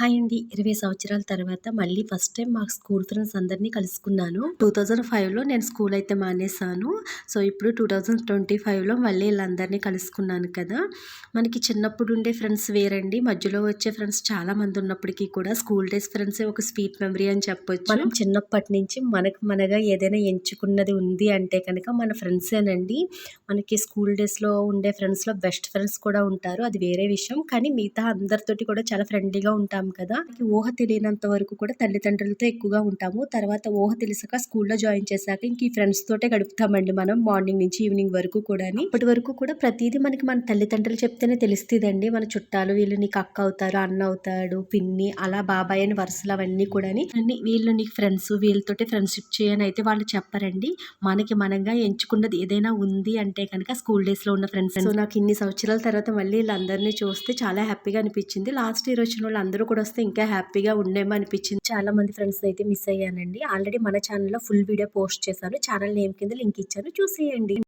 Hi అండి ఇరవై సంవత్సరాల తర్వాత మళ్ళీ ఫస్ట్ టైం మా స్కూల్ ఫ్రెండ్స్ అందరినీ కలుసుకున్నాను. టూ థౌజండ్ ఫైవ్లో నేను స్కూల్ అయితే మానేశాను. సో ఇప్పుడు టూ థౌజండ్ ట్వంటీ ఫైవ్లో మళ్ళీ వీళ్ళందరినీ కలుసుకున్నాను కదా. మనకి చిన్నప్పుడు ఉండే ఫ్రెండ్స్ వేరండి. మధ్యలో వచ్చే ఫ్రెండ్స్ చాలా మంది ఉన్నప్పటికీ కూడా స్కూల్ డేస్ ఫ్రెండ్సే ఒక స్వీట్ మెమరీ అని చెప్పొచ్చు. మనం చిన్నప్పటి నుంచి మనకు మనగా ఏదైనా ఎంచుకున్నది ఉంది అంటే కనుక మన ఫ్రెండ్సేనండి మనకి స్కూల్ డేస్లో ఉండే ఫ్రెండ్స్లో బెస్ట్ ఫ్రెండ్స్ కూడా ఉంటారు. అది వేరే విషయం. కానీ మిగతా అందరితోటి కూడా చాలా ఫ్రెండ్లీగా ఉంటాం కదా. ఊహ తెలియనంత వరకు కూడా తల్లిదండ్రులతో ఎక్కువగా ఉంటాము. తర్వాత ఊహ తెలిసాక స్కూల్లో జాయిన్ చేశాక ఇంక ఈ ఫ్రెండ్స్ తోటే గడుపుతామండి మనం మార్నింగ్ నుంచి ఈవినింగ్ వరకు కూడా ఇప్పటి వరకు కూడా ప్రతిదీ మనకి మన తల్లిదండ్రులు చెప్తేనే తెలుస్తుందండి. మన చుట్టాలు వీళ్ళు నీకు అక్క అవుతారు అన్న అవుతాడు పిన్ని అలా బాబాయ్ అని వరుసలు అవన్నీ కూడా అన్ని వీళ్ళు నీకు ఫ్రెండ్స్ వీళ్ళతోటి ఫ్రెండ్షిప్ చేయని అయితే వాళ్ళు చెప్పరండి. మనకి మనంగా ఎంచుకున్నది ఏదైనా ఉంది అంటే కనుక స్కూల్ డేస్లో ఉన్న ఫ్రెండ్స్. నాకు ఇన్ని సంవత్సరాల తర్వాత మళ్ళీ వీళ్ళందరినీ చూస్తే చాలా హ్యాపీగా అనిపించింది. లాస్ట్ ఇయర్ వచ్చిన వాళ్ళు అందరూ కూడా వస్తే ఇంకా హ్యాపీగా ఉండేమో అనిపించింది. చాలా మంది ఫ్రెండ్స్ అయితే మిస్ అయ్యానండి. ఆల్రెడీ మన ఛానల్లో ఫుల్ వీడియో పోస్ట్ చేశాను. ఛానల్ నేమ్ కింద లింక్ ఇచ్చాను. చూసేయండి.